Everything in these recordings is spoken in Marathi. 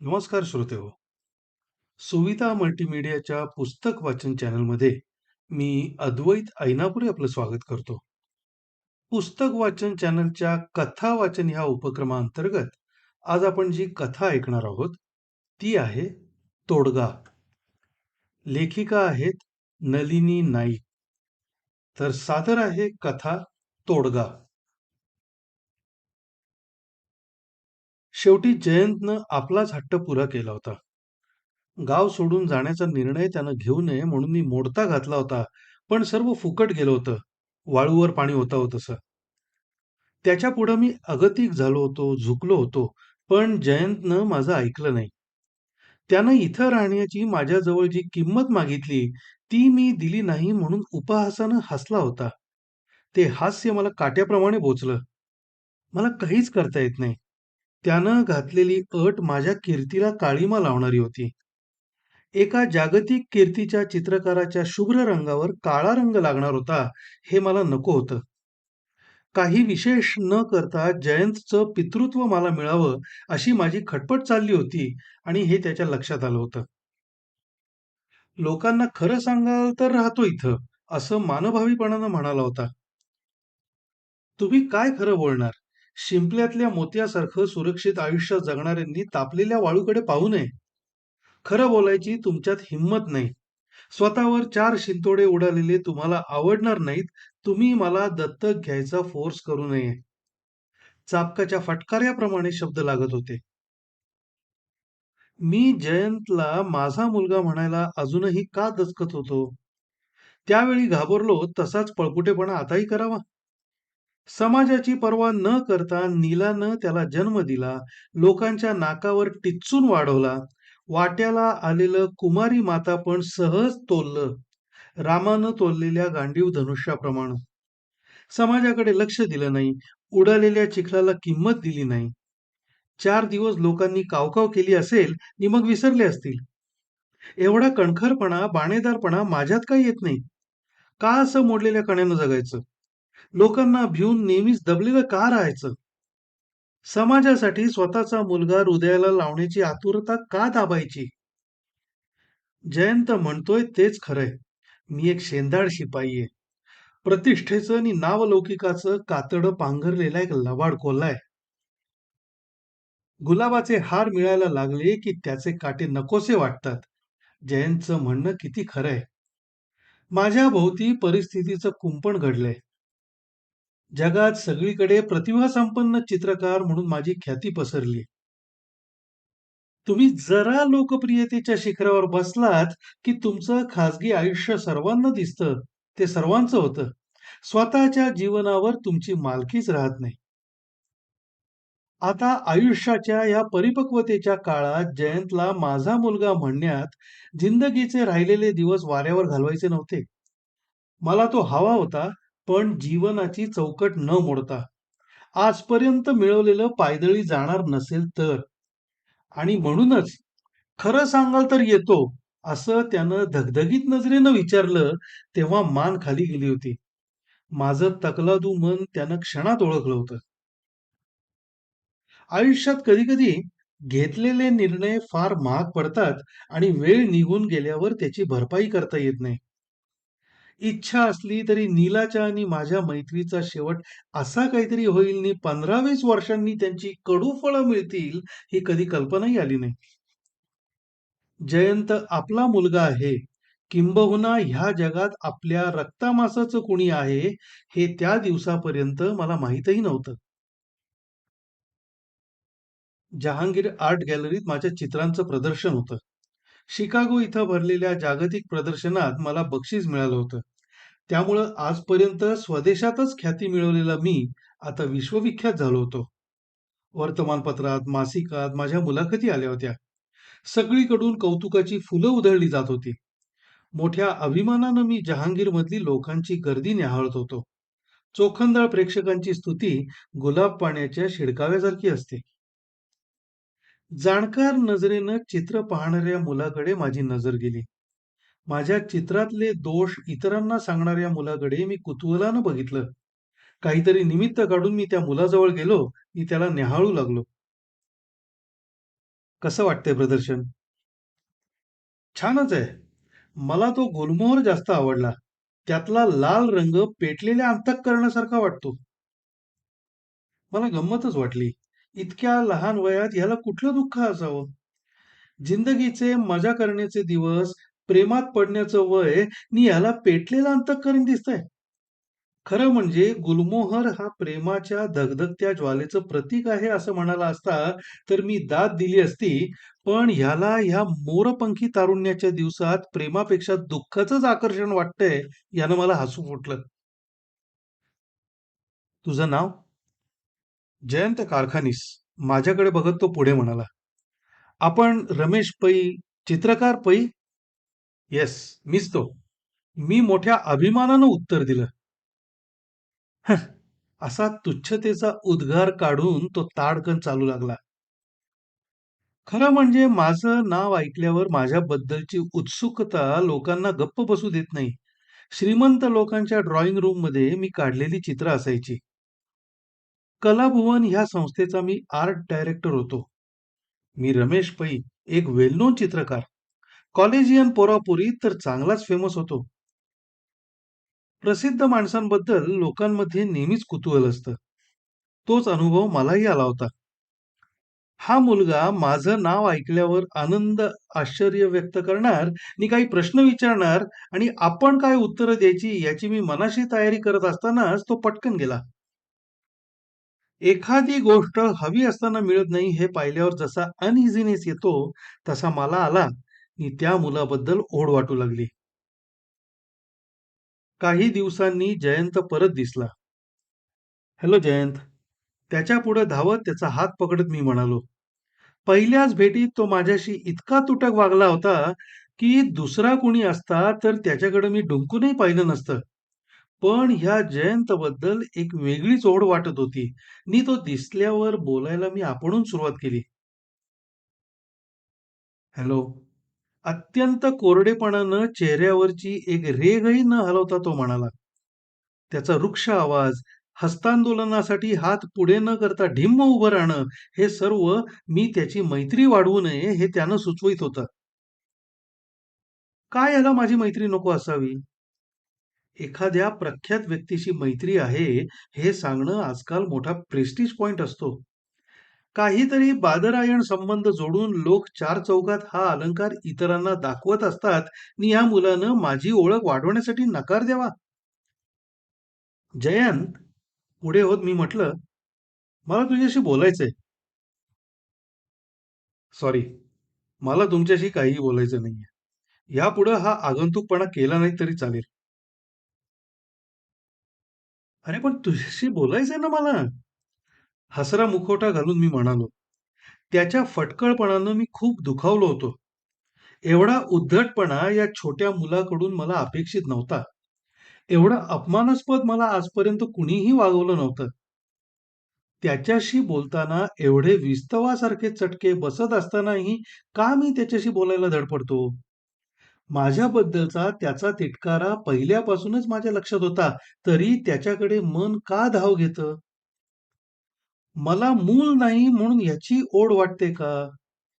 नमस्कार श्रोतेहो. सुविधा मल्टीमीडियाच्या पुस्तक वाचन चॅनलमध्ये मी अद्वैत ऐनापुरे आपलं स्वागत करतो. पुस्तक वाचन चॅनलच्या कथा वाचन ह्या उपक्रमाअंतर्गत आज आपण जी कथा ऐकणार आहोत, ती आहे तोडगा. लेखिका आहेत नलिनी नाईक. तर सादर आहे कथा तोडगा. शेवटी जयंतनं आपलाच हट्ट पुरा केला होता. गाव सोडून जाण्याचा निर्णय त्यानं घेऊ नये म्हणून मी मोडता घातला होता, पण सर्व फुकट गेलं होतं. वाळूवर पाणी ओतावं तसं. त्याच्या पुढं मी अगतिक झालो होतो, झुकलो होतो, पण जयंतनं माझं ऐकलं नाही. त्यानं इथं राहण्याची माझ्याजवळ जी किंमत मागितली, ती मी दिली नाही म्हणून उपहासानं हसला होता. ते हास्य मला काट्याप्रमाणे बोचलं. मला काहीच करता येत नाही. त्यानं घातलेली अट माझ्या कीर्तीला काळीमा लावणारी होती. एका जागतिक कीर्तीच्या चित्रकाराच्या शुभ्र रंगावर काळा रंग लागणार होता, हे मला नको होतं. काही विशेष न करता जयंतचं पितृत्व मला मिळावं, अशी माझी खटपट चालली होती आणि हे त्याच्या लक्षात आलं होतं. लोकांना खरं सांगाल तर राहतो इथं, असं मानभावीपणानं म्हणाला होता. तुम्ही काय खरं बोलणार? शिंपल्यातल्या मोत्यासारखं सुरक्षित आयुष्य जगणाऱ्यांनी तापलेल्या वाळूकडे पाहू नये. खरं बोलायची तुमच्यात हिंमत नाही. स्वतःवर चार शिंतोडे उडालेले तुम्हाला आवडणार नाहीत, तुम्ही मला दत्तक घ्यायचा फोर्स करू नये. चाबकाच्या फटकाऱ्याप्रमाणे शब्द लागत होते. मी जयंतला माझा मुलगा म्हणायला अजूनही का दचकत होतो? त्यावेळी घाबरलो तसाच पळपुटेपणा आताही करावा? समाजाची पर्वा न करता नीलानं त्याला जन्म दिला, लोकांच्या नाकावर टिच्चून वाढवला, वाट्याला आलेलं कुमारी माता पण सहज तोललं, रामानं तोललेल्या गांडीव धनुष्याप्रमाणे. समाजाकडे लक्ष दिलं नाही, उडालेल्या चिखलाला किंमत दिली नाही. चार दिवस लोकांनी कावकाव केली असेल नि मग विसरले असतील. एवढा कणखरपणा, बाणेदारपणा माझ्यात काही येत नाही? का असं मोडलेल्या कण्यानं जगायचं? लोकांना भिवून नेहमीच दबलेलं का राहायचं? समाजासाठी स्वतःचा मुलगा हृदयाला लावण्याची आतुरता का दाबायची? जयंत म्हणतोय तेच खरंय. मी एक शेंदाड शिपाई आहे. प्रतिष्ठेचं आणि नावलौकिकाचं कातडं पांघरलेला एक लबाड कोल्हा आहे. गुलाबाचे हार मिळायला लागले की त्याचे काटे नकोसे वाटतात. जयंतचं म्हणणं किती खरंय. माझ्या भोवती परिस्थितीचं कुंपण घडलंय. जगात सगळीकडे प्रतिभासंपन्न चित्रकार म्हणून माझी ख्याती पसरली. तुम्ही जरा लोकप्रियतेच्या शिखरावर बसलात की तुमचं खाजगी आयुष्य सर्वांना दिसतं. ते सर्वांचं होतं. स्वतःच्या जीवनावर तुमची मालकीच राहत नाही. आता आयुष्याच्या या परिपक्वतेच्या काळात जयंतला माझा मुलगा म्हणण्यात जिंदगीचे राहिलेले दिवस वाऱ्यावर घालवायचे नव्हते. मला तो हवा होता, पण जीवनाची चौकट न मोडता. आजपर्यंत मिळवलेलं पायदळी जाणार नसेल तर. आणि म्हणूनच खरं सांगाल तर येतो, असं त्यानं धगधगीत नजरेनं विचारलं, तेव्हा मान खाली गेली होती. माझं तकलादू मन त्यानं क्षणात ओळखलं होतं. आयुष्यात कधी-कधी घेतलेले निर्णय फार महाग पडतात आणि वेळ निघून गेल्यावर त्याची भरपाई करता येत नाही. इच्छा असली तरी नीलाच्या आणि माझ्या मैत्रीचा शेवट असा काहीतरी होईल नि 15-20 वर्षांनी त्यांची कडू फळं मिळतील, ही कधी कल्पनाही आली नाही. जयंत आपला मुलगा आहे. किंबहुना ह्या जगात आपल्या रक्तामासाचं कुणी आहे, हे त्या दिवसापर्यंत मला माहीतही नव्हतं. जहांगीर आर्ट गॅलरीत माझ्या चित्रांचं प्रदर्शन होतं. शिकागो इथं भरलेल्या जागतिक प्रदर्शनात मला बक्षीस मिळालं होतं. त्यामुळं आजपर्यंत स्वदेशातच ख्याती मिळवलेला मी आता विश्वविख्यात झालो होतो. वर्तमानपत्रात, मासिकात माझ्या मुलाखती आल्या होत्या. सगळीकडून कौतुकाची फुलं उधळली जात होती. मोठ्या अभिमानानं मी जहांगीरमधली लोकांची गर्दी न्याहाळत होतो. चोखंदळ प्रेक्षकांची स्तुती गुलाब पाण्याच्या शिडकाव्यासारखी असते. जाणकार नजरेनं चित्र पाहणाऱ्या मुलाकडे माझी नजर गेली. माझ्या चित्रातले दोष इतरांना सांगणाऱ्या मुलाकडे मी कुतूहलानं बघितलं. काहीतरी निमित्त काढून मी त्या मुलाजवळ गेलो, मी त्याला न्याहाळू लागलो. कसं वाटतंय प्रदर्शन? छानच आहे. मला तो गुलमोहर जास्त आवडला. त्यातला लाल रंग पेटलेल्या अंतःकरणासारखा वाटतो. मला गंमतच वाटली. इतक्या लहान वयात याला कुठलं दुःख असावं? जिंदगीचे मजा करण्याचे दिवस, प्रेमात पडण्याचं वय नि याला पेटलेलं अंतकरण दिसतंय. खरं म्हणजे गुलमोहर हा प्रेमाच्या धगधगत्या ज्वालेचं प्रतीक आहे असं म्हणाला असता तर मी दाद दिली असती. पण ह्याला ह्या मोरपंखी तारुण्याच्या दिवसात प्रेमापेक्षा दुःखाचंच आकर्षण वाटतंय, यानं मला हसू फुटलं. तुझं नाव? जयंत कारखानीस. माझ्याकडे बघत तो पुढे म्हणाला. आपण रमेश पै, चित्रकार पै? येस, मीच तो. मी मोठ्या अभिमानानं उत्तर दिलं. असा तुच्छतेचा उद्गार काढून तो ताडकन चालू लागला. खरं म्हणजे माझं नाव ऐकल्यावर माझ्याबद्दलची उत्सुकता लोकांना गप्प बसू देत नाही. श्रीमंत लोकांच्या ड्रॉइंग रूममध्ये मी काढलेली चित्र असायची. कलाभुवन ह्या संस्थेचा मी आर्ट डायरेक्टर होतो. मी रमेश पै, एक वेलनोन चित्रकार. कॉलेजियन पोरापुरी तर चांगलाच फेमस होतो. प्रसिद्ध माणसांबद्दल लोकांमध्ये नेहमीच कुतूहल असतं. तोच अनुभव मलाही आला होता. हा मुलगा माझं नाव ऐकल्यावर आनंद, आश्चर्य व्यक्त करणार आणि काही प्रश्न विचारणार आणि आपण काय उत्तरं द्यायची याची मी मनाशी तयारी करत असतानाच तो पटकन गेला. एखादी गोष्ट हवी असताना मिळत नाही हे पाहिल्यावर जसा अनइझीनेस येतो, तसा मला आला आणि त्या मुलाबद्दल ओढ वाटू लागली. काही दिवसांनी जयंत परत दिसला. हॅलो जयंत. त्याच्या पुढे धावत त्याचा हात पकडत मी म्हणालो. पहिल्याच भेटीत तो माझ्याशी इतका तुटक वागला होता, की दुसरा कुणी असता तर त्याच्याकडे मी डुंकूनही पाहिलं नसतं. पण ह्या जयंतबद्दल एक वेगळीच ओढ वाटत होती आणि तो दिसल्यावर बोलायला मी आपणहून सुरुवात केली. हॅलो. अत्यंत कोरडेपणानं चेहऱ्यावरची एक रेघही न हलवता तो म्हणाला. त्याचा रुक्ष आवाज, हस्तांदोलनासाठी हात पुढे न करता ढिम्म उभं राहणं, हे सर्व मी त्याची मैत्री वाढवू नये हे त्यानं सुचवित होतं. का याला माझी मैत्री नको असावी? एखाद्या प्रख्यात व्यक्तीशी मैत्री आहे, हे सांगणं आजकाल मोठा प्रेस्टीज पॉइंट असतो. काहीतरी बादरायण संबंध जोडून लोक चार चौघात हा अलंकार इतरांना दाखवत असतात आणि या मुलानं माझी ओळख वाढवण्यासाठी नकार द्यावा. जयंत, पुढे होत मी म्हटलं, मला तुझ्याशी बोलायचंय. सॉरी, मला तुमच्याशी काहीही बोलायचं नाहीये. यापुढं हा आगंतुकपणा केला नाही तरी चालेल. अरे पण तुझ्याशी बोलायचंय ना मला. हसरा मुखवटा घालून मी म्हणालो. त्याच्या फटकळपणानं मी खूप दुखावलो होतो. एवढा उद्धटपणा या छोट्या मुलाकडून मला अपेक्षित नव्हता. एवढं अपमानास्पद मला आजपर्यंत कुणीही वागवलं नव्हतं. त्याच्याशी बोलताना एवढे विस्तवासारखे चटके बसत असतानाही का मी त्याच्याशी बोलायला धडपडतो? माझ्याबद्दलचा त्याचा तिटकारा पहिल्यापासूनच माझ्या लक्षात होता, तरी त्याच्याकडे मन का धाव घेतं? मला मूल नाही म्हणून याची ओढ वाटते का?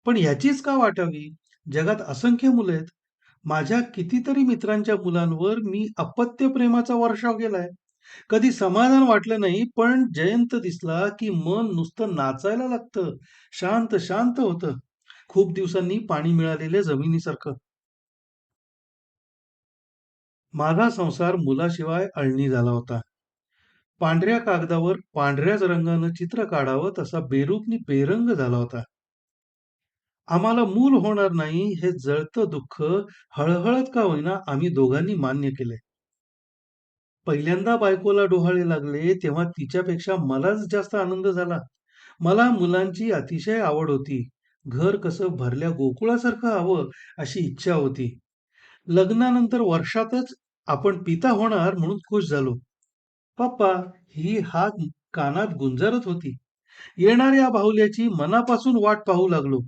पण याचीच का वाटावी? जगात असंख्य मुलं आहेत. माझ्या कितीतरी मित्रांच्या मुलांवर मी अपत्य प्रेमाचा वर्षाव गेलाय कधी समाधान वाटलं नाही, पण जयंत दिसला की मन नुसतं नाचायला लागतं. शांत, शांत होतं. खूप दिवसांनी पाणी मिळालेल्या जमिनीसारखं. माझा संसार मुलाशिवाय अळणी झाला होता. पांढऱ्या कागदावर पांढऱ्याच रंगानं चित्र काढावं तसा बेरूपनी बेरंग झाला होता. आम्हाला मूल होणार नाही हे जळतं दुःख हळहळत का होईना आम्ही दोघांनी मान्य केले पहिल्यांदा बायकोला डोहाळे लागले तेव्हा तिच्यापेक्षा मलाच जास्त आनंद झाला. मला मुलांची अतिशय आवड होती. घर कसं भरल्या गोकुळासारखं हवं अशी इच्छा होती. लग्नानंतर वर्षातच आपण पिता होणार म्हणून खुश झालो. पप्पा ही हात कानात गुंजरत होती. येणाऱ्या बाहुल्याची मनापासून वाट पाहू लागलो.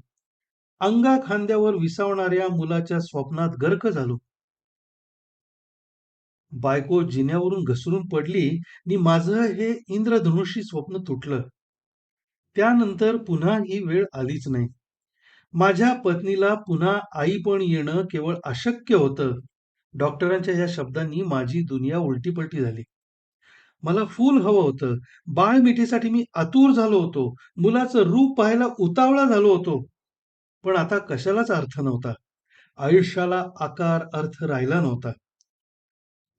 अंगा खांद्यावर विसावणाऱ्या मुलाच्या स्वप्नात गर्क झालो. बायको जिन्यावरून घसरून पडली आणि माझं हे इंद्रधनुषी स्वप्न तुटलं. त्यानंतर पुन्हा ही वेळ आलीच नाही. माझ्या पत्नीला पुन्हा आई पण येणं केवळ अशक्य होतं. डॉक्टरांच्या ह्या शब्दांनी माझी दुनिया उलटीपलटी झाली. मला फूल हवं होतं. बाळमिठीसाठी मी आतुर झालो होतो. मुलाचं रूप पाहायला उतावळा झालो होतो. पण आता कशालाच अर्थ नव्हता. आयुष्याला आकार, अर्थ राहिला नव्हता.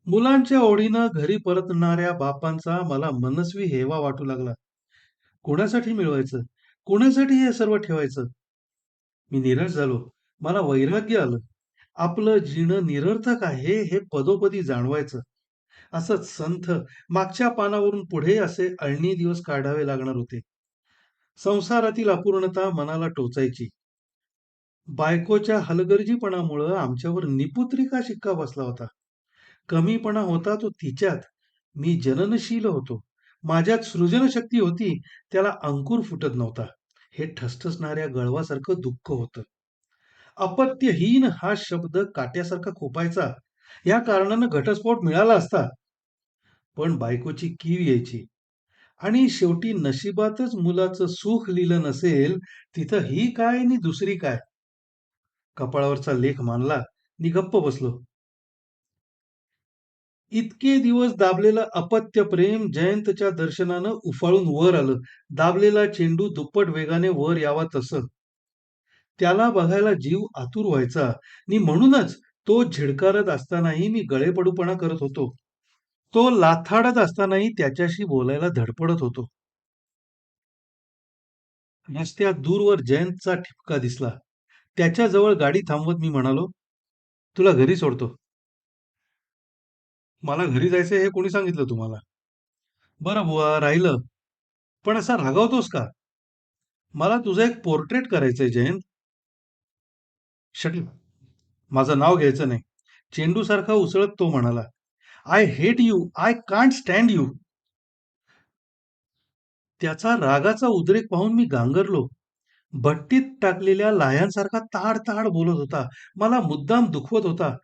मुलांच्या ओढीनं घरी परतणाऱ्या बापांचा मला मनस्वी हेवा वाटू लागला. कोणासाठी मिळवायचं? कोणासाठी हे सर्व ठेवायचं? मी निराश झालो. मला वैराग्य आलं. आपलं जीणं निरर्थक आहे हे पदोपदी जाणवायचं. असंच संथ मागच्या पानावरून पुढे असे अळणी दिवस काढावे लागणार होते. संसारातील अपूर्णता मनाला टोचायची. बायकोच्या हलगर्जीपणामुळं आमच्यावर निपुत्रिका शिक्का बसला होता. कमीपणा होता तो तिच्यात. मी जननशील होतो. माझ्यात सृजनशक्ती होती, त्याला अंकुर फुटत नव्हता. हे ठसठसणाऱ्या गळवासारखं दुःख होतं. अपत्यहीन हा शब्द काट्यासारखा खोपायचा. या कारणानं घटस्फोट मिळाला असता. पण बायकोची कीव यायची. आणि शेवटी नशिबातच मुलाचं सुख लिहिलं नसेल, तिथं ही काय आणि दुसरी काय? कपाळावरचा लेख मानला नि गप्प बसलो. इतके दिवस दाबलेलं अपत्य प्रेम जयंतच्या दर्शनानं उफाळून वर आलं. दाबलेला चेंडू दुप्पट वेगाने वर यावा तसं. त्याला बघायला जीव आतुर व्हायचा आणि म्हणूनच तो झिडकारत असतानाही मी गळेपडूपणा करत होतो. तो लाथाडत असतानाही त्याच्याशी बोलायला धडपडत होतो. रस्त्यात दूरवर जयंतचा ठिपका दिसला. त्याच्याजवळ गाडी थांबवत मी म्हणालो, "तुला घरी सोडतो." "मला घरी जायचंय हे कोणी सांगितलं तुम्हाला?" "बरं बुवा, राहिलं. पण असा रागावतोस का?" "मला तुझं एक पोर्ट्रेट करायचंय जयंत." शटल माझं नाव घ्यायचं नाही." चेंडूसारखा उसळत तो म्हणाला, "I hate you. I can't stand you." त्याचा रागाचा उद्रेक पाहून मी गांगरलो. भट्टीत टाकलेल्या लाह्यांसारखा ताड-ताड बोलत होता. मला मुद्दाम दुखवत होता.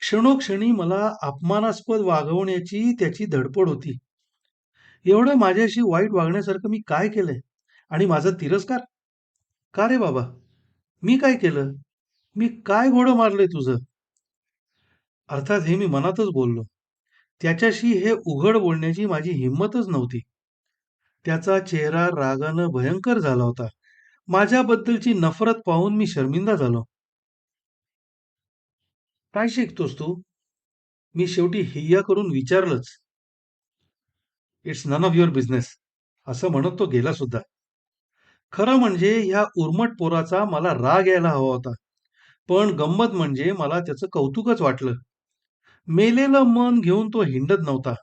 क्षणोक्षणी मला अपमानास्पद वागवण्याची त्याची धडपड होती. एवढं माझ्याशी वाईट वागण्यासारखं मी काय केलंय? आणि माझा तिरस्कार? का रे बाबा? मी काय केलं? मी काय घोडं मारलंय तुझं? अर्थात हे मी मनातच बोललो. त्याच्याशी हे उघड बोलण्याची माझी हिंमतच नव्हती. त्याचा चेहरा रागानं भयंकर झाला होता. माझ्याबद्दलची नफरत पाहून मी शर्मिंदा झालो. "काय शिकतोस तू?" मी शेवटी हिय्या करून विचारलंच. "It's none of your business." असं म्हणत तो गेला सुद्धा. खरं म्हणजे ह्या उर्मट पोराचा मला राग यायला हवा होता. पण गंमत म्हणजे मला त्याचं कौतुकच वाटलं. मेलेलं मन घेऊन तो हिंडत नव्हता.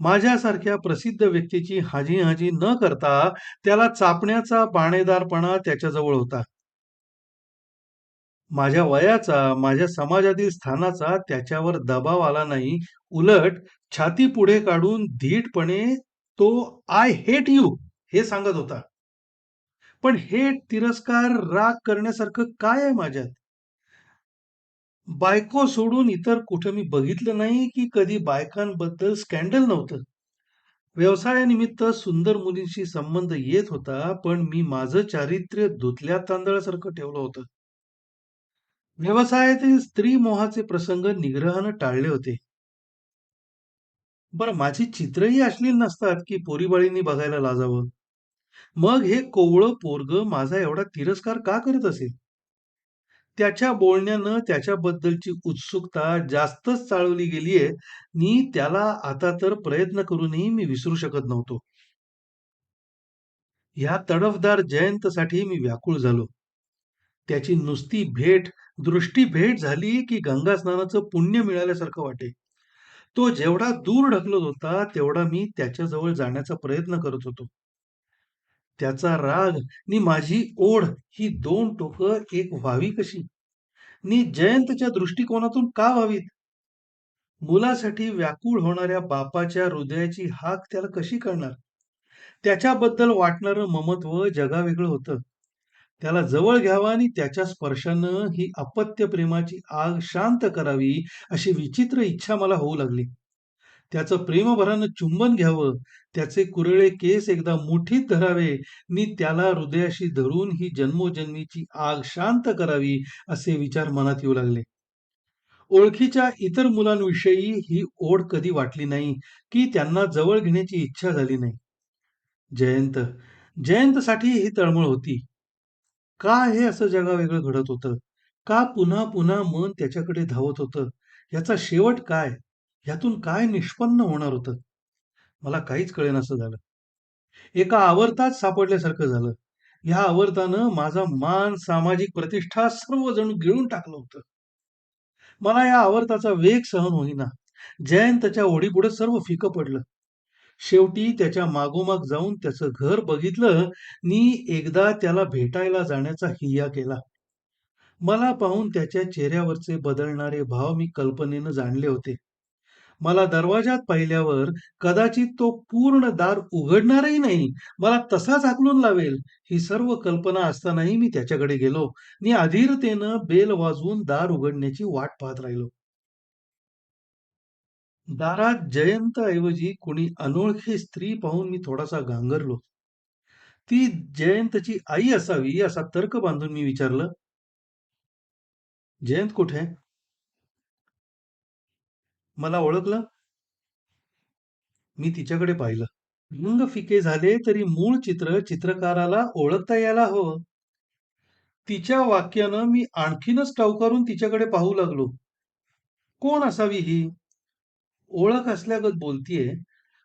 माझ्यासारख्या प्रसिद्ध व्यक्तीची हाजी-हाजी न करता त्याला चापण्याचा बाणेदारपणा त्याच्याजवळ होता. माझ्या वयाचा, माझ्या समाजातील स्थानाचा त्याच्यावर दबाव आला नाही. उलट छाती पुढे काढून धीटपणे तो "आय हेट यू" हे सांगत होता. पण हेट, तिरस्कार, राग करण्यासारखं काय आहे माझ्यात? बायको सोडून इतर कुठं मी बघितलं नाही की कधी बायकांबद्दल स्कॅन्डल नव्हतं. व्यवसायानिमित्त सुंदर मुलींशी संबंध येत होता, पण मी माझं चारित्र्य धुतल्या तांदळासारखं ठेवलं होतं. व्यवसायातील स्त्री मोहाचे प्रसंग निग्रहानं टाळले होते. बरं माझी चित्रही अश्लील नसतात की पोरीबाळींनी बघायला लाजावं. मग हे कोवळं पोरग माझा एवढा तिरस्कार का करत असेल? त्याच्या बोलण्यानं त्याच्याबद्दलची उत्सुकता जास्तच चाळवली गेलीये आणि त्याला आता तर प्रयत्न करूनही मी विसरू शकत नव्हतो. ह्या तडफदार जयंतसाठी मी व्याकुळ झालो. त्याची नुसती भेट, दृष्टीभेट झाली की गंगास्नानाचं पुण्य मिळाल्यासारखं वाटे. तो जेवढा दूर ढकलत होता, तेवढा मी त्याच्याजवळ जाण्याचा प्रयत्न करत होतो. त्याचा राग नि माझी ओढ ही दोन टोकं एक व्हावी कशी? नि जयंतच्या दृष्टिकोनातून का व्हावीत? मुलासाठी व्याकुळ होणाऱ्या बापाच्या हृदयाची हाक त्याला कशी कळणार? त्याच्याबद्दल वाटणारं ममत्व जगावेगळं होतं. त्याला जवळ घ्यावा आणि त्याच्या स्पर्शानं ही अपत्य प्रेमाची आग शांत करावी, अशी विचित्र इच्छा मला होऊ लागली. त्याचं प्रेमभरानं चुंबन घ्यावं, त्याचे कुरळे केस एकदा मुठीत धरावे, मी त्याला हृदयाशी धरून ही जन्मोजन्मीची आग शांत करावी, असे विचार मनात येऊ लागले. ओळखीच्या इतर मुलांविषयी ही ओढ कधी वाटली नाही, की त्यांना जवळ घेण्याची इच्छा झाली नाही. जयंत, जयंतसाठी ही तळमळ होती. का हे असं जगावेगळं घडत होतं? का पुन्हा पुन्हा मन त्याच्याकडे धावत होतं? याचा शेवट काय? ह्यातून काय निष्पन्न होणार होतं? मला काहीच कळेनासं झालं. एका आवर्तात सापडल्यासारखं झालं. या आवर्तानं माझा मान, सामाजिक प्रतिष्ठा सर्वजण गिळून टाकलं होतं. मला या आवर्ताचा वेग सहन होईना. जयंतच्या ओढीपुढे सर्व फिकं पडलं. शेवटी त्याच्या मागोमाग जाऊन त्याचं घर बघितलं मी एकदा त्याला भेटायला जाण्याचा हिय्या केला. मला पाहून त्याच्या चेहऱ्यावरचे बदलणारे भाव मी कल्पनेनं जाणले होते. मला दरवाजात पाहिल्यावर कदाचित तो पूर्ण दार उघडणारही नाही, मला तसाच हाकलून लावेल, ही सर्व कल्पना असतानाही मी त्याच्याकडे गेलो मी अधीरतेनं बेल वाजवून दार उघडण्याची वाट पाहत राहिलो. दारात जयंत ऐवजी कुणी अनोळखी स्त्री पाहून मी थोडासा गांगरलो. ती जयंतची आई असावी असा तर्क बांधून मी विचारलं, जयंत कुठे? मला ओळखलं? मी तिच्याकडे पाहिलं. रंग फिके झाले तरी मूळ चित्र चित्रकाराला ओळखता यायला हवं. तिच्या वाक्यानं मी आणखीनच टावकारून तिच्याकडे पाहू लागलो. कोण असावी ही? ओळख असल्यागत बोलतीये.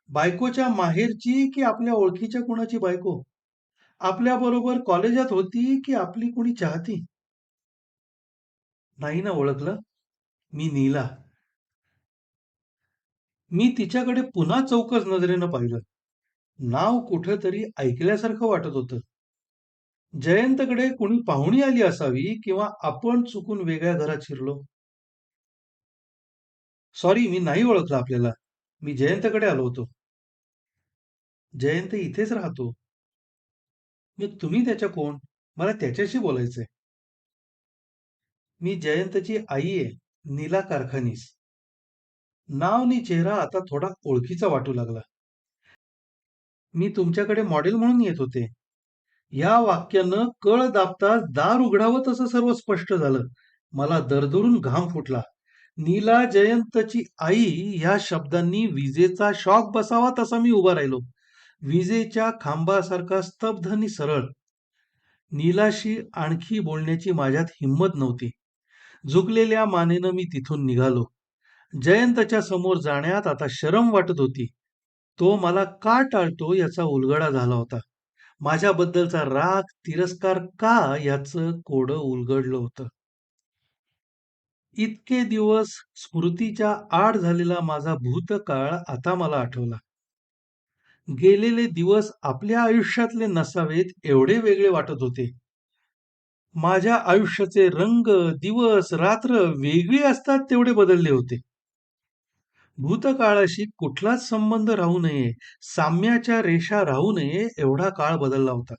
बायकोच्या माहेरची की आपल्या ओळखीच्या कुणाची बायको? आपल्या बरोबर कॉलेजात होती की आपली कुणी चाहती? नाही ना ओळखलं? मी नीला. मी तिच्याकडे पुन्हा चौकस नजरेनं पाहिलं. नाव कुठेतरी ऐकल्यासारखं वाटत होतं. जयंतकडे कुणी पाहुणी आली असावी किंवा आपण चुकून वेगळ्या घरात शिरलो. सॉरी, मी नाही ओळखलं आपल्याला. मी जयंतकडे आलो होतो. जयंत इथेच राहतो. मग तुम्ही त्याच्या कोण? मला त्याच्याशी बोलायचंय. मी जयंतची आई आहे, नीला कारखानीस. नाव नि चेहरा आता थोडा ओळखीचा वाटू लागला. मी तुमच्याकडे मॉडेल म्हणून येत होते. या वाक्यानं कळ दाबताच दार उघडावं तसं सर्व स्पष्ट झालं. मला दरदरून घाम फुटला. नीला जयंतची आई ह्या शब्दांनी विजेचा शॉक बसावा तसा मी उभा राहिलो. विजेच्या खांबासारखा स्तब्ध आणि सरळ. नीलाशी आणखी बोलण्याची माझ्यात हिंमत नव्हती. झुकलेल्या मानेनं मी तिथून निघालो. जयंतच्या समोर जाण्यात आता शरम वाटत होती. तो मला का टाळतो याचा उलगडा झाला होता. माझ्याबद्दलचा राग, तिरस्कार का याचं कोड उलगडलं होतं. इतके दिवस स्मृतीच्या आड झालेला माझा भूतकाळ आता मला आठवला. गेलेले दिवस आपल्या आयुष्यातले नसावेत एवढे वेगळे वाटत होते. माझ्या आयुष्याचे रंग, दिवस, रात्र वेगळी असतात तेवढे बदलले होते. भूतकाळाशी कुठलाच संबंध राहू नये, साम्याच्या रेषा राहू नये एवढा काळ बदलला होता.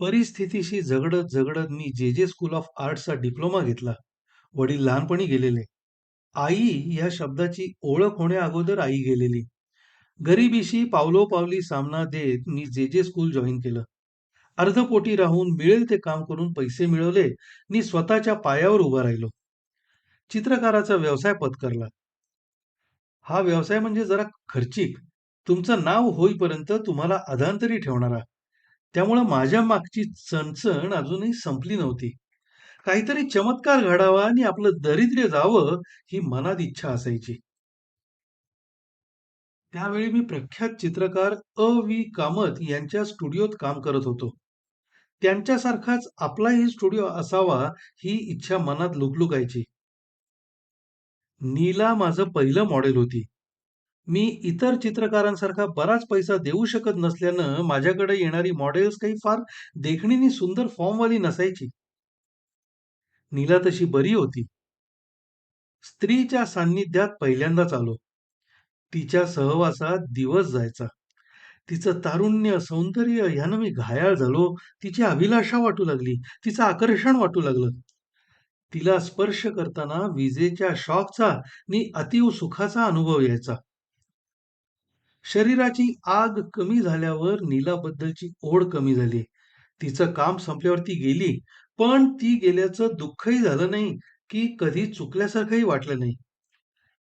परिस्थितीशी झगडत झगडत मी जे जे स्कूल ऑफ आर्ट्सचा डिप्लोमा घेतला. वडील लहानपणी गेलेले. आई या शब्दाची ओळख होण्या अगोदर आई गेलेली. गरिबीशी पावलोपावली सामना देत मी जे जे स्कूल जॉईन केलं. अर्धपोटी राहून मिळेल ते काम करून पैसे मिळवले मी स्वतःच्या पायावर उभा राहिलो. चित्रकाराचा व्यवसाय पत्करला. हा व्यवसाय म्हणजे जरा खर्चिक. तुमचं नाव होईपर्यंत तुम्हाला अधांतरी ठेवणारा. त्यामुळं माझ्या मागची चणचण अजूनही संपली नव्हती. काहीतरी चमत्कार घडावा आणि आपलं दरिद्र्य जावं ही मनात इच्छा असायची. त्यावेळी मी प्रख्यात चित्रकार अ. व्ही. कामत यांच्या स्टुडिओत काम करत होतो. त्यांच्यासारखाच आपलाही स्टुडिओ असावा ही इच्छा मनात लुकलुकायची. नीला माझं पहिलं मॉडेल होती. मी इतर चित्रकारांसारखा बराच पैसा देऊ शकत नसल्यानं माझ्याकडे येणारी मॉडेल्स काही फार देखणीनी सुंदर फॉर्मवाली नसायची. नीला तशी बरी होती. स्त्रीच्या सान्निध्यात पहिल्यांदाच आलो. तिच्या सहवासात दिवस जायचा. तिचं तारुण्य, सौंदर्य ह्यानं मी घायाळ झालो. तिची अभिलाषा वाटू लागली. तिचं आकर्षण वाटू लागलं. तिला स्पर्श करताना विजेच्या शॉकचा नि अतीव सुखाचा अनुभव यायचा. शरीराची आग कमी झाल्यावर नीलाबद्दलची ओढ कमी झाली. तिचं काम संपल्यावर ती गेली. पण ती गेल्याचं दुःखही झालं नाही, की कधी चुकल्यासारखंही वाटलं नाही.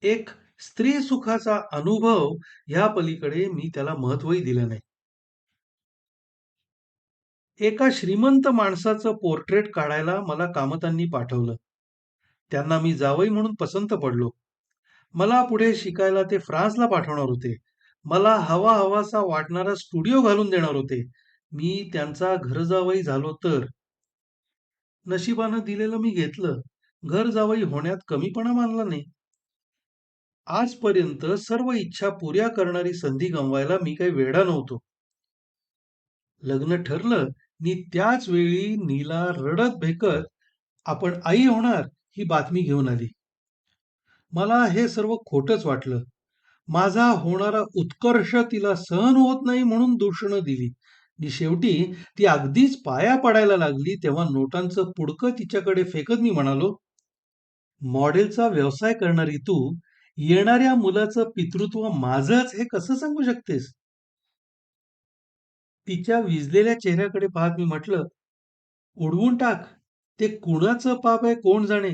एक स्त्री सुखाचा अनुभव ह्या पलीकडे मी त्याला महत्त्वही दिलं नाही. एका श्रीमंत माणसाचं पोर्ट्रेट काढायला मला कामतांनी पाठवलं. त्यांना मी जावई म्हणून पसंत पडलो. मला पुढे शिकायला ते फ्रान्सला पाठवणार होते. मला हवा हवासा वाटणारा स्टुडिओ घालून देणार होते. मी त्यांचा घर जावई झालो तर. नशिबानं दिलेलं मी घेतलं. घर जावई होण्यात कमीपणा मानला नाही. आजपर्यंत सर्व इच्छा पुऱ्या करणारी संधी गमवायला मी काही वेडा नव्हतो. लग्न ठरलं नि त्याच वेळी नीला रडत भेकत आपण आई होणार ही बातमी घेऊन आली. मला हे सर्व खोटच वाटलं. माझा होणारा उत्कर्ष तिला सहन होत नाही म्हणून दूषणं दिली. आणि शेवटी ती अगदीच पाया पडायला लागली तेव्हा नोटांचं पुडकं तिच्याकडे फेकत मी म्हणालो, "मॉडेलचा व्यवसाय करणारी तू येणाऱ्या मुलाचं पितृत्व माझंच हे कसं सांगू शकतेस?" तिच्या विजलेल्या चेहऱ्याकडे पाहत मी म्हटलं, "उडवून टाक. ते कुणाचं पाप आहे कोण जाणे.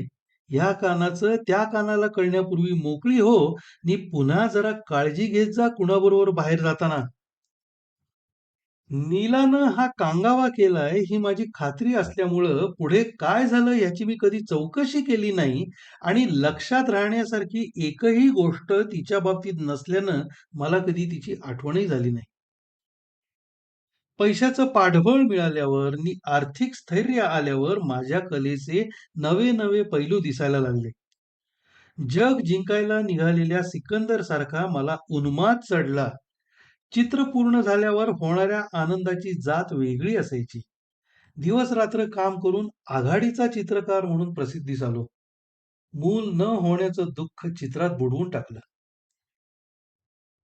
ह्या कानाचं त्या कानाला कळण्यापूर्वी मोकळी हो नि पुन्हा जरा काळजी घेत जा कुणाबरोबर बाहेर जाताना." नीलानं हा कांगावा केलाय ही माझी खात्री असल्यामुळं पुढे काय झालं याची मी कधी चौकशी केली नाही आणि लक्षात राहण्यासारखी एकही गोष्ट तिच्या बाबतीत नसल्यानं मला कधी तिची आठवणही झाली नाही. पैशाचं पाठबळ मिळाल्यावर नि आर्थिक स्थैर्य आल्यावर माझ्या कलेचे नवे नवे पैलू दिसायला लागले. जग जिंकायला निघालेल्या सिकंदर सारखा मला उन्माद चढला. चित्र पूर्ण झाल्यावर होणाऱ्या आनंदाची जात वेगळी असायची. दिवस रात्र काम करून आघाडीचा चित्रकार म्हणून प्रसिद्धीस आलो. मूल न होण्याचं दुःख चित्रात बुडवून टाकलं.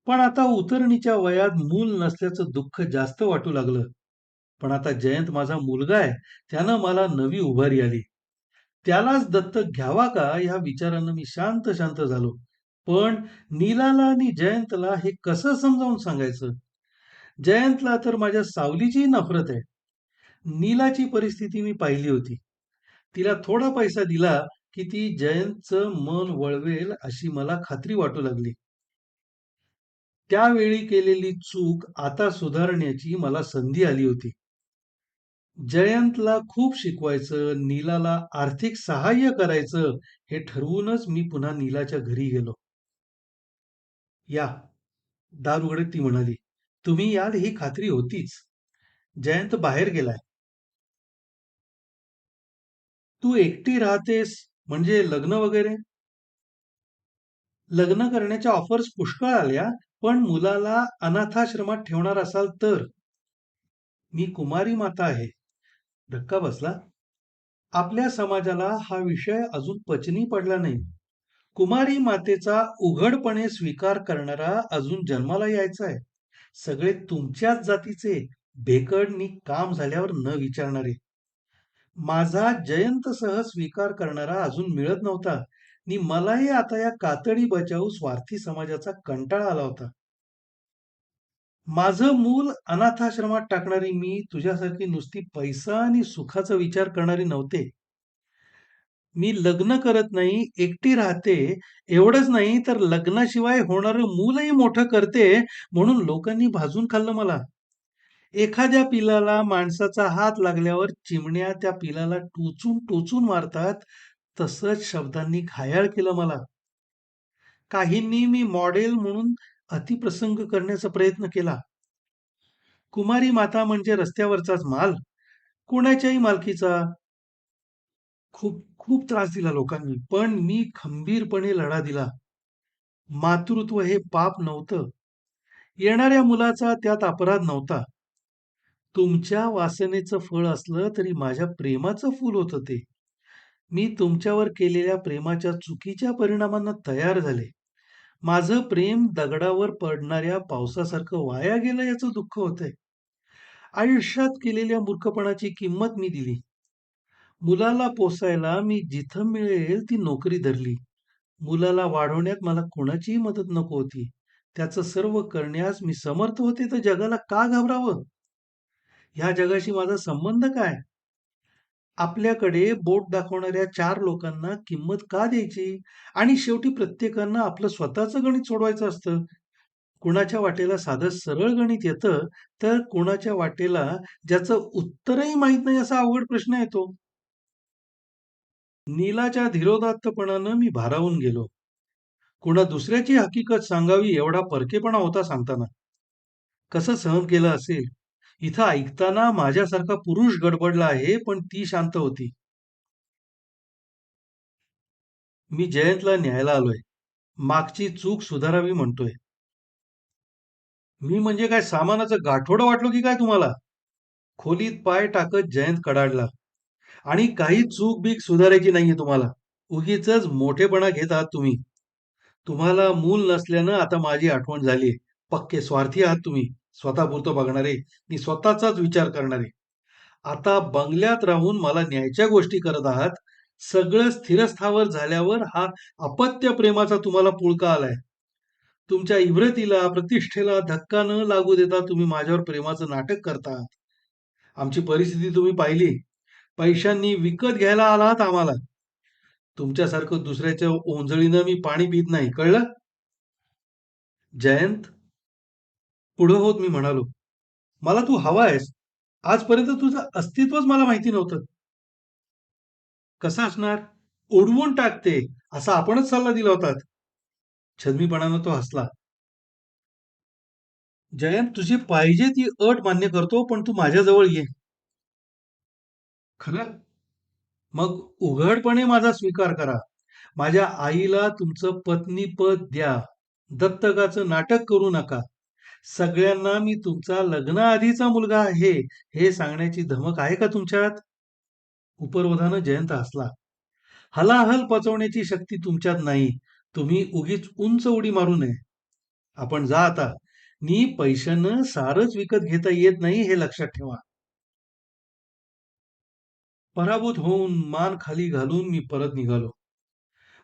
पण आता उतरणीच्या वयात मूल नसल्याचं दुःख जास्त वाटू लागलं. पण आता जयंत माझा मुलगा आहे, त्यानं मला नवी उभारी आली. त्यालाच दत्तक घ्यावा का ह्या विचारानं मी शांत शांत झालो. पण नीलाला आणि जयंतला हे कसं समजावून सांगायचं? जयंतला तर माझ्या सावलीचीही नफरत आहे. नीलाची परिस्थिती मी पाहिली होती. तिला थोडा पैसा दिला की ती जयंतचं मन वळवेल अशी मला खात्री वाटू लागली. त्यावेळी केलेली चूक आता सुधारण्याची मला संधी आली होती. जयंतला खूप शिकवायचं, नीलाला आर्थिक सहाय्य करायचं हे ठरवूनच मी पुन्हा नीलाच्या घरी गेलो. "या." दार उघडत ती म्हणाली, "तुम्ही याल ही खात्री होतीच. जयंत बाहेर गेलाय." "तू एकटी राहतेस म्हणजे लग्न वगैरे?" "लग्न करण्याच्या ऑफर्स पुष्कळ आल्या, पण मुलाला अनाथाश्रमात ठेवणार असाल तर." "मी कुमारी माता आहे." धक्का बसला. आपल्या समाजाला हा विषय अजून पचनी पडला नाही. कुमारी मातेचा उघडपणे स्वीकार करणारा अजून जन्माला यायचा आहे. सगळे तुमच्याच जातीचे, भेकड काम झाल्यावर न विचारणारे. माझा जयंतसह स्वीकार करणारा अजून मिळत नव्हता नि मलाही आता या कातडी बचाऊ स्वार्थी समाजाचा कंटाळा आला होता. माझं मूल अनाथाश्रमात टाकणारी मी तुझ्यासारखी नुसती पैसा आणि सुखाचा विचार करणारी नव्हते. मी लग्न करत नाही, एकटी राहते, एवढंच नाही तर लग्नाशिवाय होणारं मूलही मोठं करते म्हणून लोकांनी भाजून खाल्लं मला. एखाद्या पिलाला माणसाचा हात लागल्यावर चिमण्या त्या पिलाला टोचून टोचून मारतात, तसंच शब्दांनी घायाळ केलं मला. काहींनी मी मॉडेल म्हणून अतिप्रसंग करण्याचा प्रयत्न केला. कुमारी माता म्हणजे रस्त्यावरचाच माल, कोणाच्याही मालकीचा. खूप खूप त्रास दिला लोकांनी, पण मी खंबीरपणे लढा दिला. मातृत्व हे पाप नव्हतं. येणाऱ्या मुलाचा त्यात अपराध नव्हता. तुमच्या वासनेचं फळ असलं तरी माझ्या प्रेमाचं फूल होतं ते. मी तुमच्यावर केलेल्या प्रेमाच्या चुकीच्या परिणामांना तयार झाले. माझं प्रेम दगडावर पडणाऱ्या पावसासारखं वाया गेलं याचं दुःख होतंय. आयुष्यात केलेल्या मूर्खपणाची किंमत मी दिली. मुलाला पोसायला मी जिथं मिळेल ती नोकरी धरली. मुलाला वाढवण्यात मला कोणाचीही मदत नको होती. त्याचं सर्व करण्यास मी समर्थ होते, तर जगाला का घाबरावं? ह्या जगाशी माझा संबंध काय? आपल्याकडे बोट दाखवणाऱ्या चार लोकांना किंमत का द्यायची? आणि शेवटी प्रत्येकानं आपलं स्वतःचं गणित सोडवायचं असतं. कुणाच्या वाटेला साधं सरळ गणित येतं, तर कुणाच्या वाटेला ज्याचं उत्तरही माहीत नाही असा अवघड प्रश्न येतो. नीलाच्या धीरोदात्तपणानं मी भारावून गेलो. कुणा दुसऱ्याची हकीकत सांगावी एवढा परकेपणा होता सांगताना. कसं सहन केलं असेल? इथं ऐकताना माझ्यासारखा पुरुष गडबडला आहे, पण ती शांत होती. मी जयंतला न्यायला आलोय. मागची चूक सुधारावी म्हणतोय. मी म्हणजे काय सामानाचं गाठोडं वाटलो की काय तुम्हाला? खोलीत पाय टाकत जयंत कडाडला. आणि काही चूक बीक सुधारायची नाहीये तुम्हाला. उगीचच मोठेपणा घेत आहात तुम्ही. तुम्हाला मूल नसल्यानं आता माझी आठवण झालीये. पक्के स्वार्थी आहात तुम्ही. स्वतःपुरतं बघणारे, मी स्वतःचाच विचार करणारे. आता बंगल्यात राहून मला न्यायच्या गोष्टी करत आहात. सगळं स्थिरस्थावर झाल्यावर हा अपत्य प्रेमाचा तुम्हाला पुळका आलाय. तुमच्या इव्रतीला, प्रतिष्ठेला धक्का न लागू देता तुम्ही माझ्यावर प्रेमाचं नाटक करता आहात. आमची परिस्थिती तुम्ही पाहिली. पैशांनी विकत घ्यायला आलात आम्हाला. तुमच्यासारखं दुसऱ्याच्या ओंजळीनं मी पाणी पित नाही, कळलं? जयंत, पुढं होत मी म्हणालो, मला तू हवा आहेस. आजपर्यंत तुझं अस्तित्वच मला माहिती नव्हतं. कसं असणार? उडवून टाकते असा आपणच सल्ला दिला होता. छदमीपणानं तो हसला. जयंत, तुझी पाहिजे ती अट मान्य करतो, पण तू माझ्याजवळ ये. खरं? मग उघडपणे माझा स्वीकार करा. माझ्या आईला तुमचं पत्नीपद द्या. दत्तकाचं नाटक करू नका. सगळ्यांना मी तुमचा लग्नाआधीचा मुलगा आहे, हे सांगण्याची धमक आहे का तुमच्यात? उपरवधानं जयंत हसला. हलाहल पचवण्याची शक्ती तुमच्यात नाही. तुम्ही उगीच उंच उडी मारू नये. आपण जा आता. नी पैशानं सारच विकत घेता येत नाही, हे लक्षात ठेवा. पराभूत होऊन मान खाली घालून मी परत निघालो.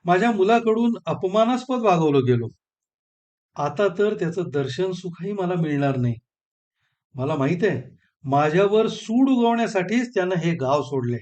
माझ्या मुलाकडून अपमानास्पद वागवलं गेलो. आता तर त्याचं दर्शन सुखही मला मिळणार नाही. मला माहीत आहे, माझ्यावर सूड उगवण्यासाठीच त्यानं हे गाव सोडले.